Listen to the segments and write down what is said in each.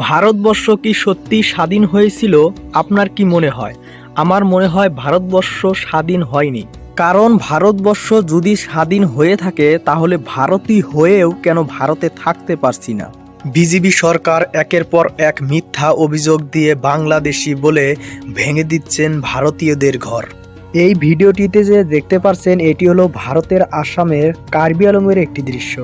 ভারতবর্ষ কি সত্যি স্বাধীন হয়েছিল? আপনার কি মনে হয়? আমার মনে হয় ভারতবর্ষ স্বাধীন হয়নি। কারণ ভারতবর্ষ যদি স্বাধীন হয়ে থাকে, তাহলে ভারতই হয়েও কেন ভারতে থাকতে পারছি না? বিজেপি সরকার একের পর এক মিথ্যা অভিযোগ দিয়ে বাংলাদেশি বলে ভেঙে দিচ্ছেন ভারতীয়দের ঘর। এই ভিডিওটিতে যে দেখতে পারছেন, এটি হলো ভারতের আসামের কার্বি আলমের একটি দৃশ্য।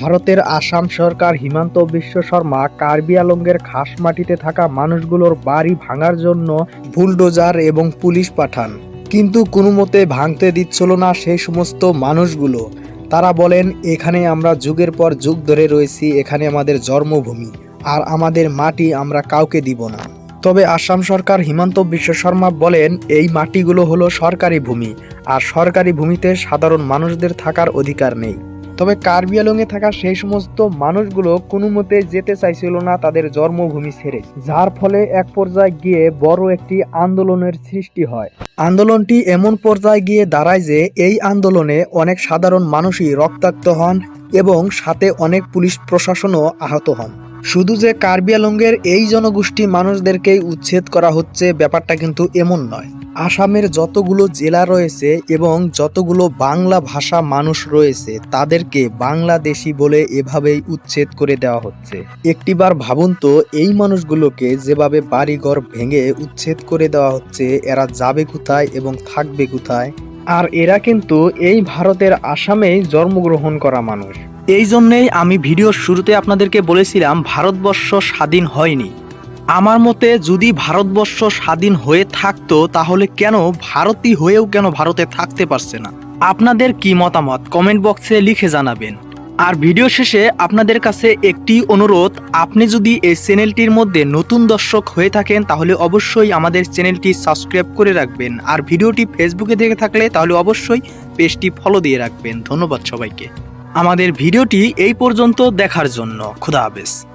ভারতের আসাম সরকার, হিমন্ত বিশ্ব শর্মা, কার্বি আলঙ্গের খাস মাটিতে থাকা মানুষগুলোর বাড়ি ভাঙার জন্য বুলডোজার এবং পুলিশ পাঠান। কিন্তু কোনো মতে ভাঙতে দিচ্ছিল না সেই সমস্ত মানুষগুলো। তারা বলেন, এখানে আমরা যুগের পর যুগ ধরে রয়েছি, এখানে আমাদের জন্মভূমি। আর আমাদের মাটি আমরা কাউকে দিব না। তবে আসাম সরকার, হিমন্ত বিশ্ব শর্মা বলেন, এই মাটিগুলো হলো সরকারি ভূমি। আর সরকারি ভূমিতে সাধারণ মানুষদের থাকার অধিকার নেই। তবে কার্বি আলংয়ে থাকা সেই সমস্ত মানুষগুলো কোনো মতে যেতে চাইছিল না তাদের জন্মভূমি ছেড়ে, যার ফলে এক পর্যায়ে গিয়ে বড় একটি আন্দোলনের সৃষ্টি হয়। আন্দোলনটি এমন পর্যায়ে গিয়ে দাঁড়ায় যে এই আন্দোলনে অনেক সাধারণ মানুষই রক্তাক্ত হন এবং সাথে অনেক পুলিশ প্রশাসনও আহত হন। শুধু যে কার্বি আলঙ্গের এই জনগোষ্ঠী মানুষদেরকেই উচ্ছেদ করা হচ্ছে ব্যাপারটা কিন্তু এমন নয়। আসামের যতগুলো জেলা রয়েছে এবং যতগুলো বাংলা ভাষা মানুষ রয়েছে, তাদেরকে বাংলাদেশি বলে এভাবেই উচ্ছেদ করে দেওয়া হচ্ছে। একটিবার ভাবুন তো, এই মানুষগুলোকে যেভাবে বাড়িঘর ভেঙে উচ্ছেদ করে দেওয়া হচ্ছে, এরা যাবে কোথায় এবং থাকবে কোথায়? আর এরা কিন্তু এই ভারতের আসামেই জন্মগ্রহণ করা মানুষ। এই জন্যেই আমি ভিডিওর শুরুতে আপনাদেরকে বলেছিলাম, ভারতবর্ষ স্বাধীন হয়নি। আমার মতে যদি ভারতবর্ষ স্বাধীন হয়ে থাকতো, তাহলে কেন ভারতী হয়েও কেন ভারতে থাকতে পারছে না? আপনাদের কি মতামত? কমেন্ট বক্সে লিখে জানাবেন। আর ভিডিও শেষে আপনাদের কাছে একটি অনুরোধ, আপনি যদি এই চ্যানেলটির মধ্যে নতুন দর্শক হয়ে থাকেন, তাহলে অবশ্যই আমাদের চ্যানেলটি সাবস্ক্রাইব করে রাখবেন। আর ভিডিওটি ফেসবুকে দেখে থাকলে, তাহলে অবশ্যই পেজটি ফলো দিয়ে রাখবেন। ধন্যবাদ সবাইকে। আমাদের ভিডিওটি এই পর্যন্ত দেখার জন্য। খুদা হাফেজ।